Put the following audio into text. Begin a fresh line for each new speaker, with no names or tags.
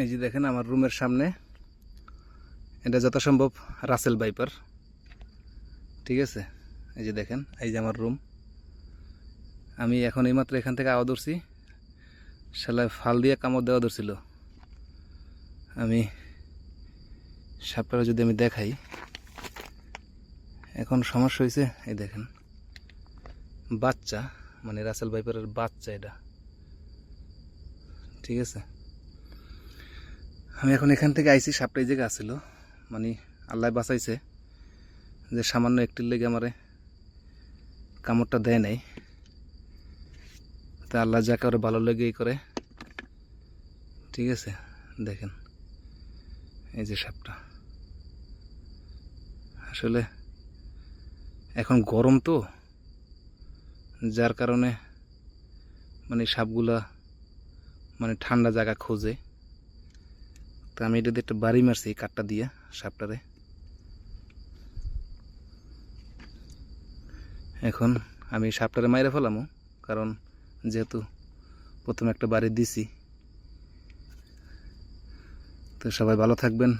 এই যে দেখেন আমার রুমের সামনে। এটা যথাসম্ভব রাসেল বাইপার ঠিক আছে? এই যে দেখেন, এই যে আমার রুম। আমি এখন এইমাত্র এখান থেকে আওয়া ধরছি। শালায় ফাল দিয়ে কামড় দেওয়া ধরছিল। আমি সাপটা যদি আমি দেখাই, এখন সমস্যা হয়েছে এই দেখেন। বাচ্চা মানে রাসেল বাইপারের বাচ্চা এটা। ঠিক আছে? আমি এখন এখান থেকে আইছি সাপটা এই জায়গায় আসছিল মানে আল্লাহ বাঁচাইছে, যে সামান্য একটির লেগে আমারে কামড়টা দেয় নাই। তা আল্লাহ যাকে ওরা ভালো লেগেই করে। ঠিক আছে, দেখেন এই যে সাপটা। আসলে এখন গরম তো, যার কারণে মানে সাপগুলা মানে ঠান্ডা জায়গা খোঁজে। তো আমি এটাতে একটা বাড়ি মারছি এই কাঠটা দিয়ে, সাপটারে। এখন আমি সাপটারে মাইরে ফেলামো, কারণ যেহেতু প্রথমে একটা বাড়ি দিছি। তো সবাই ভালো থাকবেন।